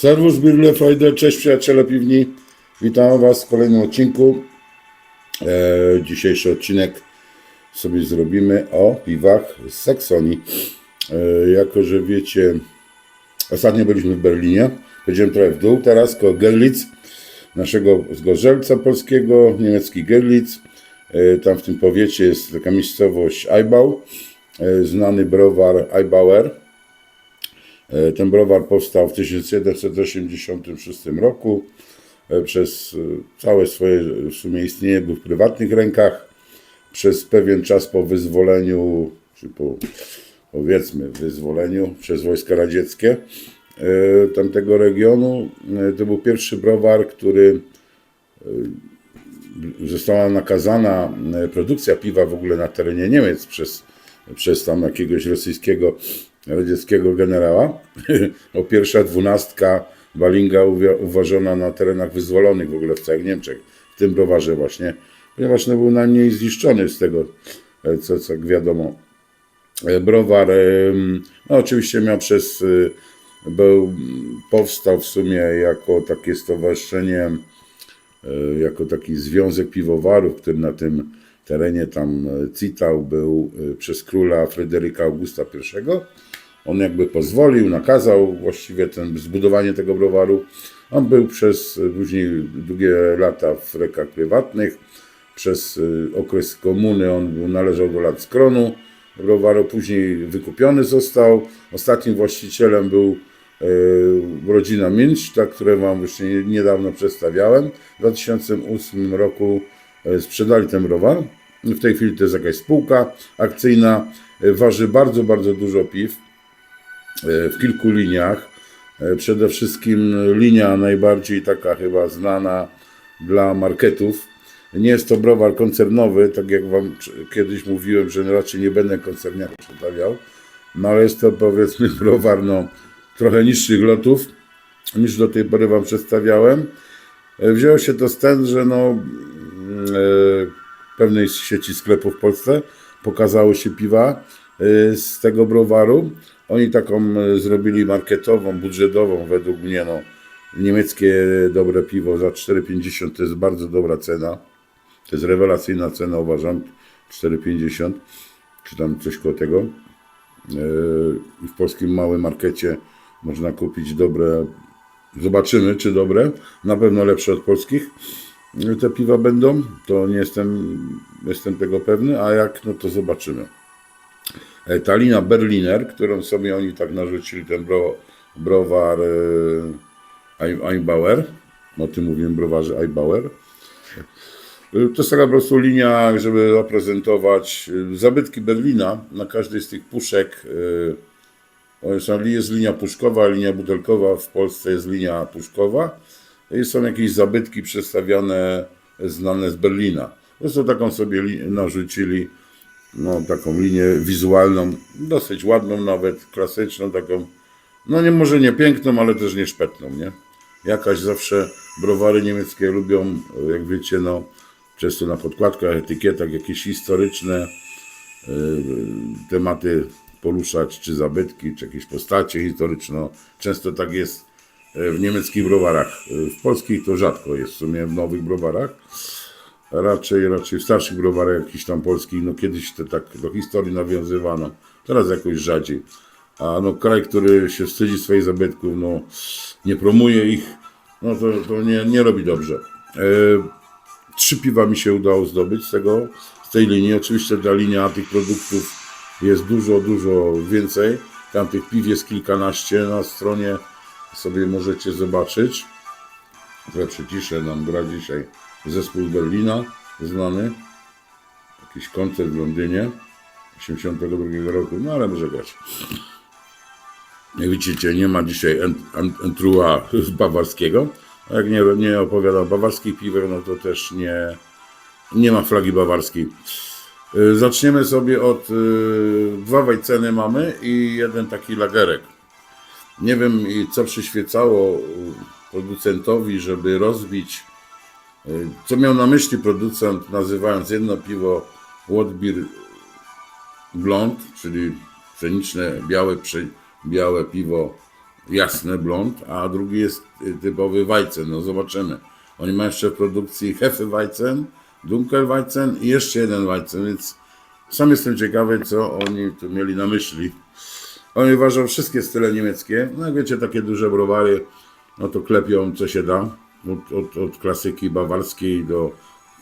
Serwus, Birle, Freude, cześć przyjaciele piwni. Witam Was w kolejnym odcinku. E, dzisiejszy odcinek sobie zrobimy o piwach z Saksonii. E, jako, że wiecie, ostatnio byliśmy w Berlinie, będziemy trochę w dół, teraz koło Gerlitz, naszego zgorzelca polskiego, niemiecki Gerlitz. E, tam w tym powiecie jest taka miejscowość Eibau, e, znany browar Eibauer. E, Ten browar powstał w 1786 roku. E, Przez e, całe swoje w sumie istnienie był w prywatnych rękach. Przez pewien czas po wyzwoleniu, czy po powiedzmy wyzwoleniu przez wojska radzieckie tamtego regionu, to był pierwszy browar, który została nakazana produkcja piwa w ogóle na terenie Niemiec przez, przez tam jakiegoś rosyjskiego, radzieckiego generała. o pierwsza dwunastka Balinga uważona na terenach wyzwolonych w ogóle w całych Niemczech, w tym browarze właśnie, ponieważ no, był najmniej zniszczony z tego, e, co, co wiadomo. E, Browar, em, no oczywiście miał przez, był, powstał w sumie jako takie stowarzyszenie e, jako taki związek piwowarów, który na tym terenie tam e, Citał był e, przez króla Fryderyka Augusta I. On jakby pozwolił, nakazał właściwie ten, zbudowanie tego browaru. On był przez e, później długie lata w rękach prywatnych. Przez okres komuny on był, należał do lat skronu browaru, później wykupiony został. Ostatnim właścicielem był rodzina Minch, ta, które Wam właśnie niedawno przedstawiałem. W 2008 roku sprzedali ten browar. W tej chwili to jest jakaś spółka akcyjna. E, Waży bardzo, bardzo dużo piw e, w kilku liniach. E, Przede wszystkim linia najbardziej taka chyba znana dla marketów. Nie jest to browar koncernowy, tak jak Wam kiedyś mówiłem, że raczej nie będę koncerniaków przedstawiał, no ale jest to powiedzmy browar no, trochę niższych lotów niż do tej pory Wam przedstawiałem. E, Wzięło się to stąd, że no, e, pewnej sieci sklepów w Polsce pokazały się piwa e, z tego browaru. Oni taką e, zrobili marketową, budżetową według mnie no, niemieckie dobre piwo za 4,50 to jest bardzo dobra cena. To jest rewelacyjna cena, uważam. 4,50 czy tam coś koło tego. W polskim małym markecie można kupić dobre. Zobaczymy, czy dobre. Na pewno lepsze od polskich te piwa będą. To nie jestem, jestem tego pewny, a jak, no to zobaczymy. E, Ta lina Berliner, którą sobie oni tak narzucili, ten bro, browar e, Einbauer, o tym mówiłem, browarze Einbauer. E, To jest taka po prostu linia, żeby zaprezentować zabytki Berlina na każdej z tych puszek. jest linia puszkowa, linia butelkowa, w Polsce jest linia puszkowa. Są jakieś zabytki przedstawiane, znane z Berlina. Prostu taką sobie li- narzucili no, taką linię wizualną, dosyć ładną nawet, klasyczną, taką, no nie może nie piękną, ale też nie szpetną, nie? Jakaś zawsze browary niemieckie lubią, jak wiecie, no, często na podkładkach, etykietach jakieś historyczne y, tematy poruszać, czy zabytki, czy jakieś postacie historyczne. Często tak jest y, w niemieckich browarach. Y, W polskich to rzadko jest, w sumie w nowych browarach raczej, raczej w starszych browarach jakichś tam polskich, no kiedyś to tak do historii nawiązywano, teraz jakoś rzadziej. A no kraj, który się wstydzi swoich zabytków, no nie promuje ich, no to, to nie, nie robi dobrze. E, trzy piwa mi się udało zdobyć z tego, z tej linii. Oczywiście ta linia tych produktów jest dużo, dużo więcej. Tam tych piw jest kilkanaście na stronie, sobie możecie zobaczyć. Trochę przyciszę nam gra dzisiaj zespół z Berlina, znany. Jakiś koncert w Londynie 82 roku, no ale może grać. Jak widzicie, nie ma dzisiaj en- en- entrua bawarskiego. A jak nie, nie opowiadam o bawarskich piwach, no to też nie, nie ma flagi bawarskiej. Y, Zaczniemy sobie od y, dwa wajceny mamy i jeden taki lagerek. Nie wiem, co przyświecało y, producentowi, żeby rozbić Y, Co miał na myśli producent, nazywając jedno piwo Wodbir Blond, czyli pszeniczne, białe, białe piwo jasne blond, a drugi jest typowy Weizen. No zobaczymy. Oni mają jeszcze w produkcji Hefeweizen, Dunkelweizen i jeszcze jeden Weizen, więc sam jestem ciekawy, co oni tu mieli na myśli. Oni ważą wszystkie style niemieckie. No jak wiecie, takie duże browary, no to klepią co się da. Od, od, od klasyki bawarskiej do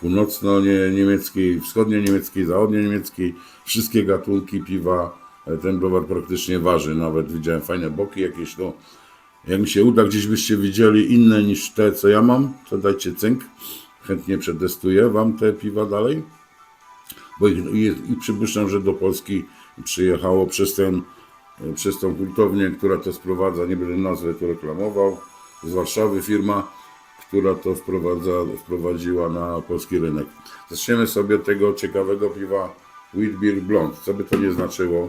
północno-niemieckiej, wschodnio-niemieckiej, zachodnio-niemieckiej. Wszystkie gatunki piwa e, ten browar praktycznie waży. Nawet widziałem fajne boki jakieś. No, jak mi się uda, gdzieś byście widzieli inne niż te, co ja mam, to dajcie cynk. Chętnie przetestuję Wam te piwa dalej. Bo ich, i, i przypuszczam, że do Polski przyjechało przez ten przez tą hurtownię, która to sprowadza, nie będę nazwy tu reklamował, z Warszawy firma, która to wprowadza, wprowadziła na polski rynek. Zaczniemy sobie od tego ciekawego piwa Wheat Beer Blond. Co by to nie znaczyło?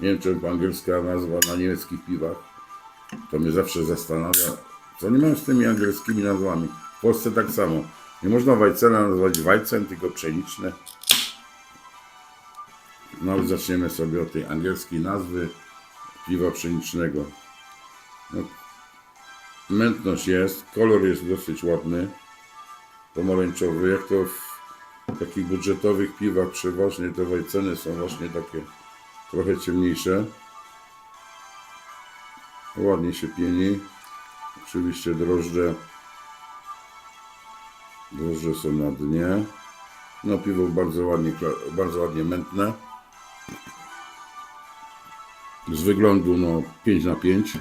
Nie wiem, angielska nazwa na niemieckich piwach. To mnie zawsze zastanawia. Co oni mają z tymi angielskimi nazwami? W Polsce tak samo. Nie można Weizena nazywać Weizen, tylko pszeniczne. No zaczniemy sobie od tej angielskiej nazwy piwa pszenicznego. No, mętność jest, kolor jest dosyć ładny, pomarańczowy. Jak to w takich budżetowych piwach przeważnie te wajceny są właśnie takie trochę ciemniejsze. Ładnie się pieni. Oczywiście drożdże. Drożdże są na dnie. No piwo bardzo ładnie, bardzo ładnie mętne. Z wyglądu no 5 na 5.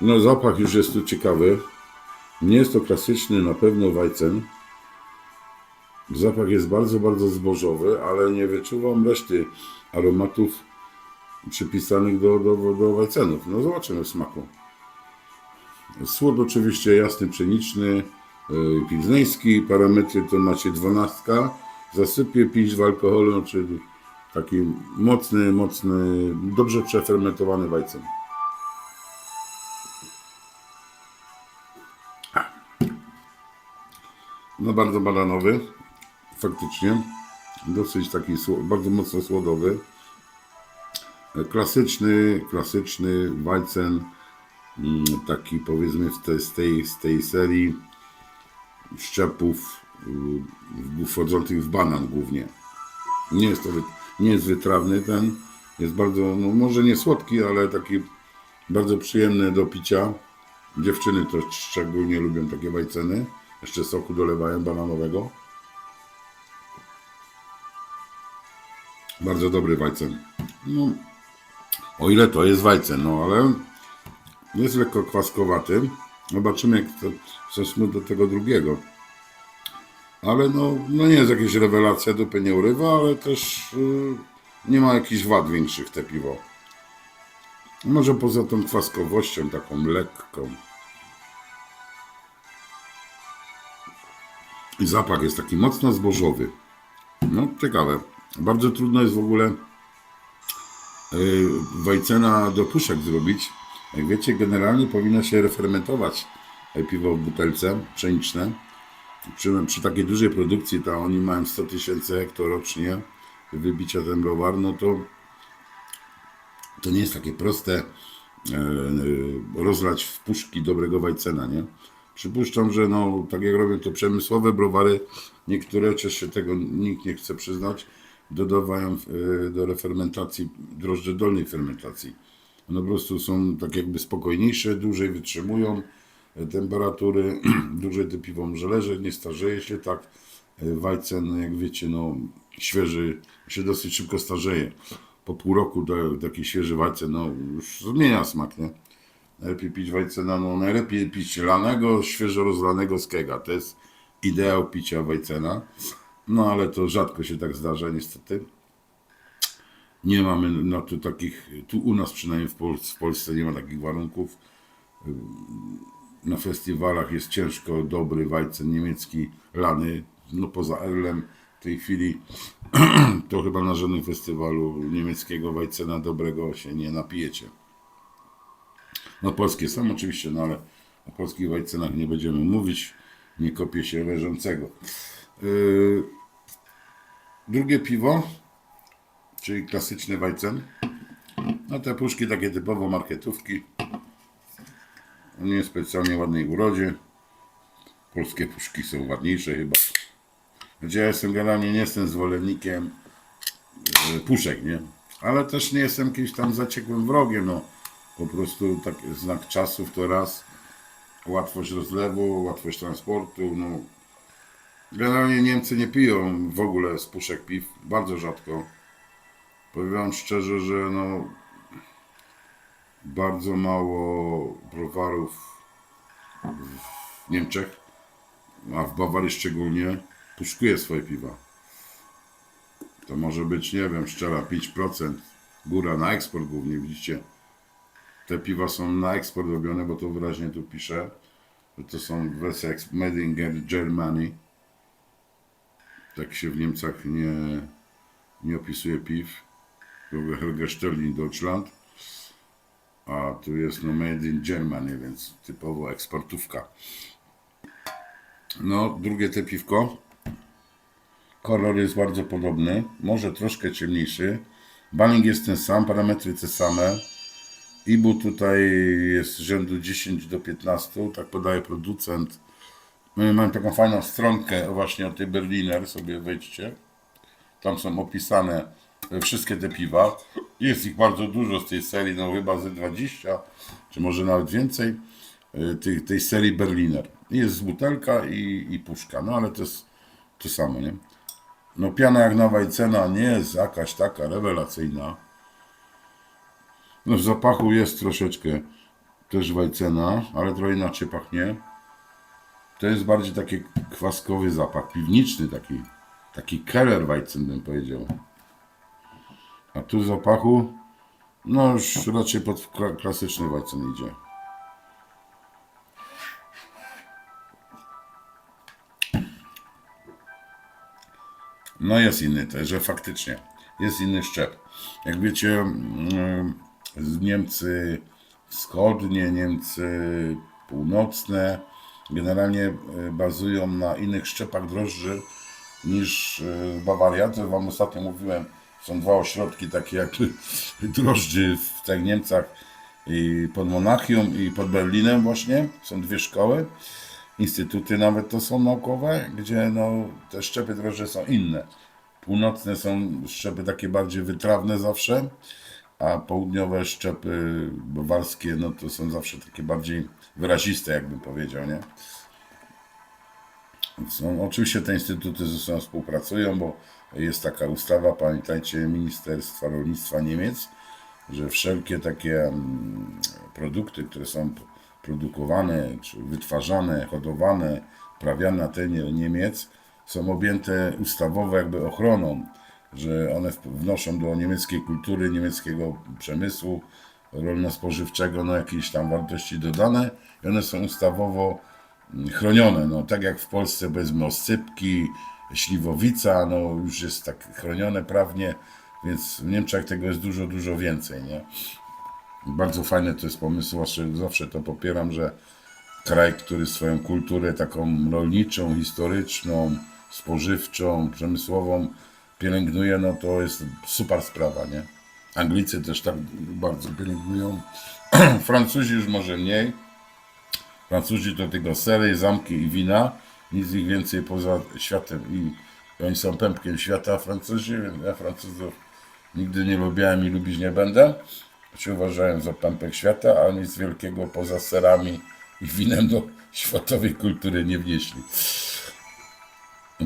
No zapach już jest tu ciekawy. Nie jest to klasyczny na pewno Weizen. Zapach jest bardzo, bardzo zbożowy, ale nie wyczuwam reszty aromatów przypisanych do, do, do Weizenów. No zobaczymy smaku. Słod oczywiście jasny, pszeniczny, yy, pilzneński. Parametry to macie 12. Zasypie pić w alkoholu, czyli taki mocny, mocny, dobrze przefermentowany Weizen. No bardzo bananowy, faktycznie. Dosyć taki bardzo mocno słodowy. Klasyczny, klasyczny Weizen, mm, taki powiedzmy w te, z, tej, z tej serii szczepów y, wchodzących w banan głównie. Nie jest to nie jest wytrawny ten, jest bardzo, no może nie słodki, ale taki bardzo przyjemny do picia. Dziewczyny to szczególnie lubią takie wajceny. Jeszcze soku dolewają bananowego. Bardzo dobry wajcen. No, o ile to jest wajcen, no ale jest lekko kwaskowaty. Zobaczymy jak to w do tego drugiego. Ale no, no nie jest jakaś rewelacja, dupy nie urywa, ale też y, nie ma jakichś wad większych te piwo. Może poza tą kwaskowością taką lekką. I zapach jest taki mocno zbożowy. No ciekawe. Bardzo trudno jest w ogóle yy, Wajcena do puszek zrobić. Jak wiecie, generalnie powinno się refermentować piwo w butelce pszeniczne. Przy, przy takiej dużej produkcji, to oni mają 100 tysięcy hektar rocznie wybicia ten browar, no to to nie jest takie proste e, rozlać w puszki dobrego Wajcena, nie? Przypuszczam, że no, tak jak robią to przemysłowe browary, niektóre, chociaż się tego nikt nie chce przyznać, dodawają e, do refermentacji drożdże dolnej fermentacji. One po prostu są tak jakby spokojniejsze, dłużej wytrzymują temperatury, dłużej to piwo może leżeć, nie starzeje się tak. E, Weizen, jak wiecie, no świeży się dosyć szybko starzeje. Po pół roku to, taki świeży Weizen, no już zmienia smak, nie? Najlepiej pić Weizena, no najlepiej pić lanego, świeżo rozlanego z kega. To jest ideał picia Weizena. No ale to rzadko się tak zdarza niestety. Nie mamy na to takich, tu u nas przynajmniej w, Pol w Polsce nie ma takich warunków. Na festiwalach jest ciężko dobry Weizen niemiecki lany, no poza Erlem w tej chwili to chyba na żadnym festiwalu niemieckiego Weizena dobrego się nie napijecie. No polskie są oczywiście, no ale o polskich Weizenach nie będziemy mówić, nie kopie się leżącego. Yy, drugie piwo, czyli klasyczny Weizen. No te puszki takie typowo marketówki. Nie specjalnie ładnej urodzie. Polskie puszki są ładniejsze chyba. Gdzie ja jestem generalnie nie jestem zwolennikiem e, puszek, nie? Ale też nie jestem jakimś tam zaciekłym wrogiem, no. Po prostu tak znak czasów to raz. Łatwość rozlewu, łatwość transportu, no. Generalnie Niemcy nie piją w ogóle z puszek piw, bardzo rzadko. Powiem szczerze, że no bardzo mało browarów w Niemczech, a w Bawarii szczególnie, puszkuje swoje piwa. To może być, nie wiem, szczera 5%, góra na eksport głównie, widzicie. Te piwa są na eksport robione, bo to wyraźnie tu pisze, że to są wersje Made in Ger- Germany. Tak się w Niemcach nie, nie opisuje piw. Tylko Hergestellin Deutschland. A tu jest no Made in Germany, więc typowo eksportówka. No, drugie te piwko. Kolor jest bardzo podobny, może troszkę ciemniejszy. Baling jest ten sam, parametry te same. Ibu tutaj jest rzędu 10 do 15, tak podaje producent. My mamy taką fajną stronkę właśnie o tej Berliner, sobie wejdźcie. Tam są opisane wszystkie te piwa. Jest ich bardzo dużo z tej serii, no chyba ze 20, czy może nawet więcej, e, tej, tej serii Berliner. Jest butelka i, i puszka, no ale to jest to samo, nie? No piana jak nowa i cena nie jest jakaś taka rewelacyjna. No w zapachu jest troszeczkę też wajcena, ale trochę inaczej pachnie. To jest bardziej taki kwaskowy zapach, piwniczny taki, taki keller Weizen bym powiedział. A tu w zapachu, no już raczej pod kla- klasyczny Weizen idzie. No jest inny też, że faktycznie jest inny szczep. Jak wiecie, mm, z Niemcy wschodnie, Niemcy północne generalnie e, bazują na innych szczepach drożdży niż e, Bawaria. To wam ostatnio mówiłem, są dwa ośrodki takie jak drożdży w tych Niemcach i pod Monachium i pod Berlinem właśnie. Są dwie szkoły. Instytuty nawet to są naukowe, gdzie no, te szczepy drożdże są inne. Północne są szczepy takie bardziej wytrawne zawsze, a południowe szczepy bawarskie no to są zawsze takie bardziej wyraziste, jakbym powiedział, nie? Są, oczywiście te instytuty ze sobą współpracują, bo jest taka ustawa, pamiętajcie, Ministerstwa Rolnictwa Niemiec, że wszelkie takie mm, produkty, które są produkowane, czy wytwarzane, hodowane, prawiane na terenie Niemiec, są objęte ustawowo jakby ochroną, że one wnoszą do niemieckiej kultury, niemieckiego przemysłu rolno-spożywczego no, jakieś tam wartości dodane i one są ustawowo chronione. No, tak jak w Polsce powiedzmy oscypki, śliwowica, no już jest tak chronione prawnie, więc w Niemczech tego jest dużo, dużo więcej, nie? Bardzo fajny to jest pomysł, zawsze, zawsze to popieram, że kraj, który swoją kulturę taką rolniczą, historyczną, spożywczą, przemysłową pielęgnuje, no to jest super sprawa, nie? Anglicy też tak bardzo pielęgnują. Francuzi już może mniej. Francuzi to tylko sery, zamki i wina. Nic ich więcej poza światem. I oni są pępkiem świata, Francuzi, więc ja Francuzów nigdy nie lubiłem i lubić nie będę. Się uważałem za pępek świata, a nic wielkiego poza serami i winem do światowej kultury nie wnieśli.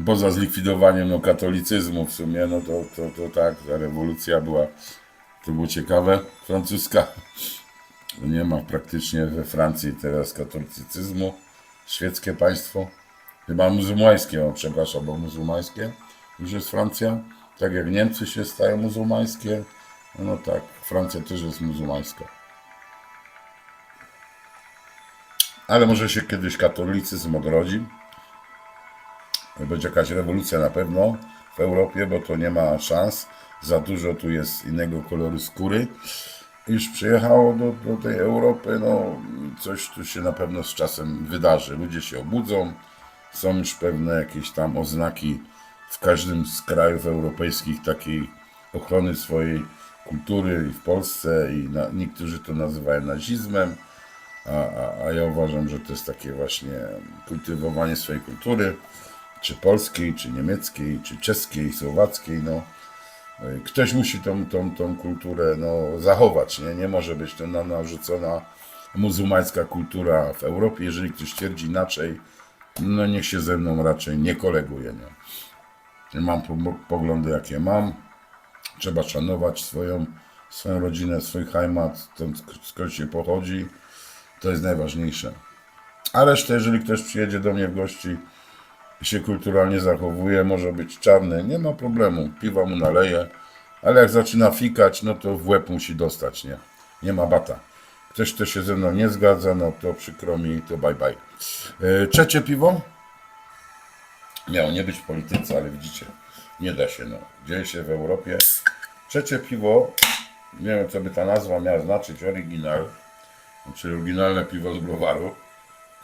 Poza zlikwidowaniem no, katolicyzmu w sumie, no to, to, to tak, ta rewolucja była, to było ciekawe, francuska. Nie ma praktycznie we Francji teraz katolicyzmu, świeckie państwo, chyba muzułmańskie, o, przepraszam, bo muzułmańskie już jest Francja, tak jak Niemcy się stają muzułmańskie, no tak, Francja też jest muzułmańska. Ale może się kiedyś katolicyzm odrodzi. Będzie jakaś rewolucja na pewno w Europie, bo to nie ma szans. Za dużo tu jest innego koloru skóry. Już przyjechało do, do tej Europy, no coś tu się na pewno z czasem wydarzy. Ludzie się obudzą, są już pewne jakieś tam oznaki w każdym z krajów europejskich takiej ochrony swojej kultury i w Polsce i na, niektórzy to nazywają nazizmem, a, a, a ja uważam, że to jest takie właśnie kultywowanie swojej kultury, czy polskiej, czy niemieckiej, czy czeskiej, słowackiej, no. Ktoś musi tą, tą, tą kulturę no, zachować, nie? nie może być to na- narzucona muzułmańska kultura w Europie. Jeżeli ktoś twierdzi inaczej, no niech się ze mną raczej nie koleguje. Nie? Mam po- poglądy, jakie mam. Trzeba szanować swoją, swoją rodzinę, swój heimat, skąd się pochodzi. To jest najważniejsze. A resztę, jeżeli ktoś przyjedzie do mnie w gości się kulturalnie zachowuje, może być czarny, nie ma problemu, piwa mu naleje, ale jak zaczyna fikać, no to w łeb musi dostać, nie? Nie ma bata. Ktoś, kto się ze mną nie zgadza, no to przykro mi, to bye bye. Yy, trzecie piwo? Miało nie być w polityce, ale widzicie, nie da się, no. Dzieje się w Europie. Trzecie piwo, nie wiem co by ta nazwa miała znaczyć, oryginal, czyli oryginalne piwo z browaru.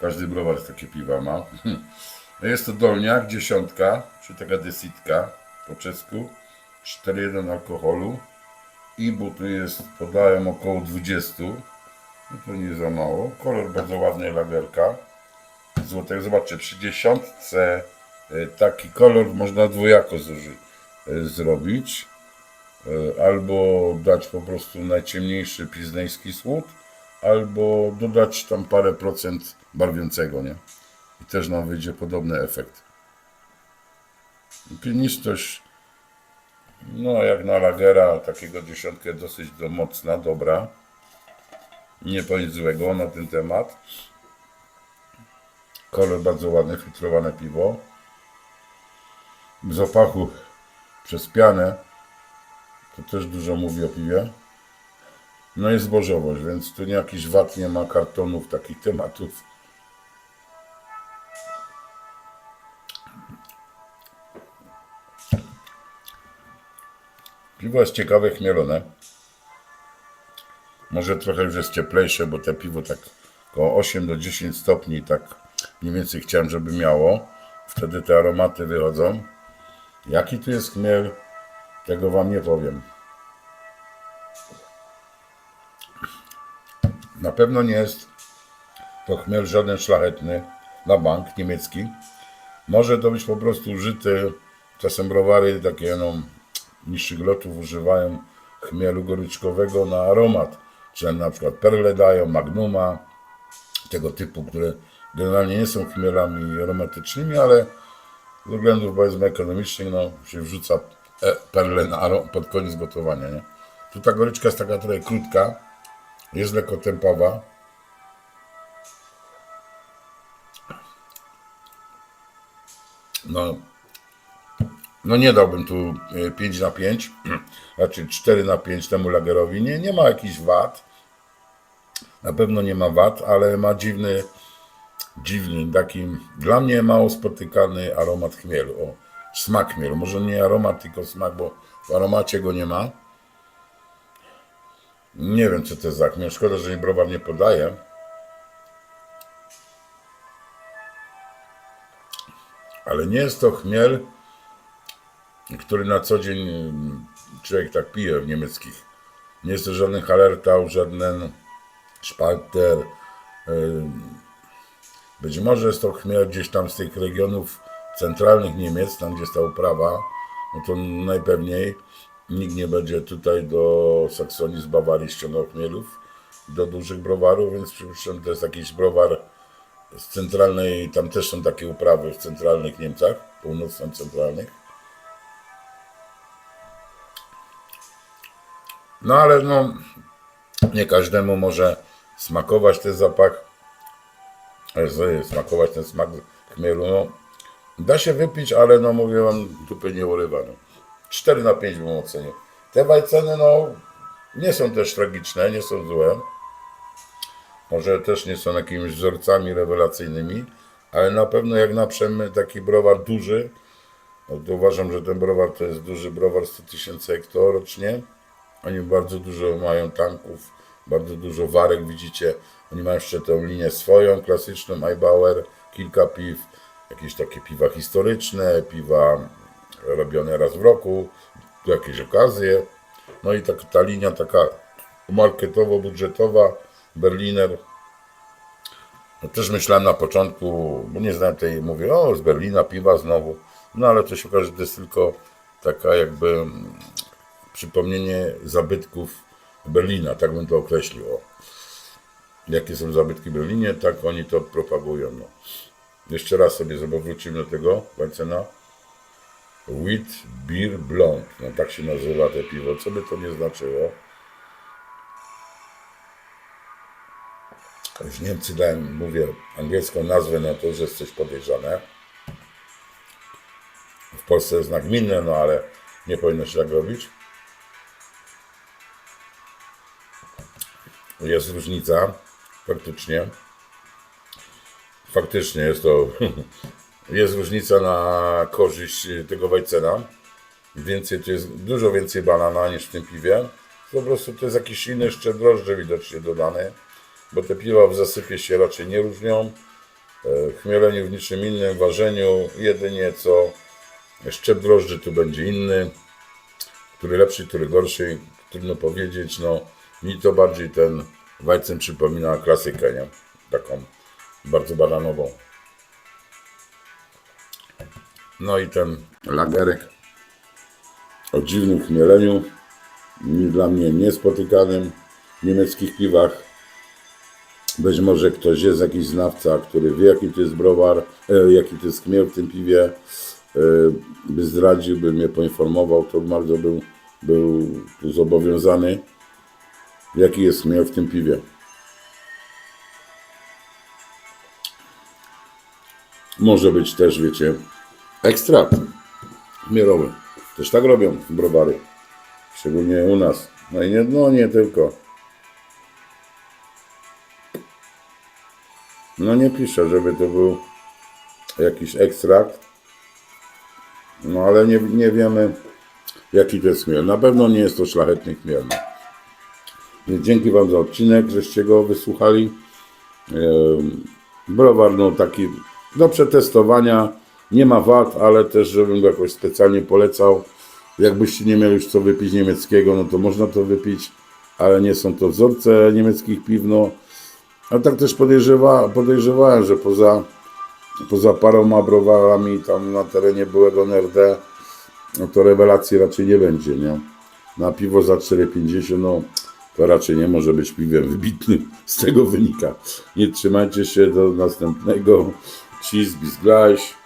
Każdy browar takie piwa ma. Jest to dolniak, dziesiątka, czy taka desitka po czesku. 4,1 alkoholu. I bo tu jest, podają około 20. No to nie za mało. Kolor bardzo ładny, lagerka. Złotego. Zobaczcie, przy dziesiątce e, taki kolor można dwojako e, zrobić. E, Albo dać po prostu najciemniejszy pizdejski słód, albo dodać tam parę procent barwiącego, nie? I też nam wyjdzie podobny efekt. Pienistość, no jak na lagera, takiego dziesiątkę dosyć do mocna, dobra. Nie powiem złego na ten temat. Kolor bardzo ładny, filtrowane piwo. W zapachu przez pianę, to też dużo mówi o piwie. No jest zbożowość, więc tu nie jakiś wad, nie ma kartonów, takich tematów. Piwo jest ciekawe, chmielone. Może trochę już jest cieplejsze, bo te piwo tak około 8 do 10 stopni, tak mniej więcej chciałem, żeby miało. Wtedy te aromaty wychodzą. Jaki tu jest chmiel, tego Wam nie powiem. Na pewno nie jest to chmiel żaden szlachetny na bank niemiecki. Może to być po prostu użyty, czasem browary takie no, niższych używają chmielu goryczkowego na aromat. Czy na przykład perle dają, magnuma, tego typu, które generalnie nie są chmielami aromatycznymi, ale ze względów powiedzmy ekonomicznych no, się wrzuca e, perle na aro- pod koniec gotowania. Nie? Tu ta goryczka jest taka trochę krótka, jest lekko tępawa. No, no nie dałbym tu e, 5 na 5, znaczy 4 na 5 temu lagerowi. Nie, nie ma jakichś wad. Na pewno nie ma wad, ale ma dziwny, dziwny, taki dla mnie mało spotykany aromat chmielu. O, smak chmielu. Może nie aromat, tylko smak, bo w aromacie go nie ma. Nie wiem, co to jest za chmiel. Szkoda, że nie browar nie podaje. Ale nie jest to chmiel, który na co dzień mm, człowiek tak pije w niemieckich. Nie jest to żaden Hallertau, żaden Spalter. Ym, Być może jest to chmiel gdzieś tam z tych regionów centralnych Niemiec, tam gdzie jest ta uprawa, no to najpewniej nikt nie będzie tutaj do Saksonii z Bawarii ściągał chmielów do dużych browarów, więc przypuszczam, to jest jakiś browar z centralnej, tam też są takie uprawy w centralnych Niemcach, północno-centralnych. No ale no, nie każdemu może smakować ten zapach, e, smakować ten smak chmielu. No, da się wypić, ale no mówię wam, dupy nie urywa. No. 4 na 5 bym ocenił. Te wajceny no nie są też tragiczne, nie są złe. Może też nie są jakimiś wzorcami rewelacyjnymi, ale na pewno jak na taki browar duży, no to uważam, że ten browar to jest duży browar 100 tysięcy hektar rocznie. Oni bardzo dużo mają tanków, bardzo dużo warek, widzicie. Oni mają jeszcze tę linię swoją, klasyczną, Eibauer, kilka piw, jakieś takie piwa historyczne, piwa robione raz w roku, jakieś okazje. No i tak, ta linia taka marketowo-budżetowa, Berliner. No też myślałem na początku, bo nie znam tej, mówię, o z Berlina piwa znowu. No ale to się okaże, że to jest tylko taka jakby przypomnienie zabytków Berlina, tak bym to określił. O. Jakie są zabytki w Berlinie, tak oni to propagują. No. Jeszcze raz sobie wrócimy do tego Weitzena. Wheat Beer Blond. No tak się nazywa te piwo. Co by to nie znaczyło? Już Niemcy dałem, mówię, angielską nazwę na to, że jest coś podejrzane. W Polsce jest nagminne, no ale nie powinno się tak robić. Jest różnica, faktycznie. Faktycznie jest to, jest różnica na korzyść tego Weitzena. Więcej, to jest dużo więcej banana niż w tym piwie. Po prostu to jest jakiś inny jeszcze drożdże widocznie dodany, bo te piwa w zasypie się raczej nie różnią. E, Chmieleniu w niczym innym, ważeniu jedynie co szczep drożdży tu będzie inny. Który lepszy, który gorszy, trudno powiedzieć. No, mi to bardziej ten Weizen przypomina klasykę, nie? Taką bardzo bananową. No i ten lagerek o dziwnym chmieleniu, dla mnie niespotykanym w niemieckich piwach. Być może ktoś jest jakiś znawca, który wie jaki to jest browar, e, jaki to jest chmiel w tym piwie, e, by zdradził, by mnie poinformował, to bardzo był, był zobowiązany, jaki jest chmiel w tym piwie. Może być też, wiecie, ekstrakt chmielowy. Też tak robią browary. Szczególnie u nas. No i nie, no nie tylko. No nie piszę, żeby to był jakiś ekstrakt. No ale nie, nie wiemy jaki to jest chmiel. Na pewno nie jest to szlachetny chmiel. Dzięki Wam za odcinek, żeście go wysłuchali. Browar no taki do przetestowania. Nie ma wad, ale też żebym go jakoś specjalnie polecał. Jakbyście nie mieli już co wypić niemieckiego, no to można to wypić, ale nie są to wzorce niemieckich piw. No. A tak też podejrzewa, podejrzewałem, że poza, poza paroma browarami tam na terenie byłego NRD, no to rewelacji raczej nie będzie, nie? Na piwo za 4,50, no to raczej nie może być piwem wybitnym, z tego wynika. Nie trzymajcie się do następnego. Cheese bis gleich.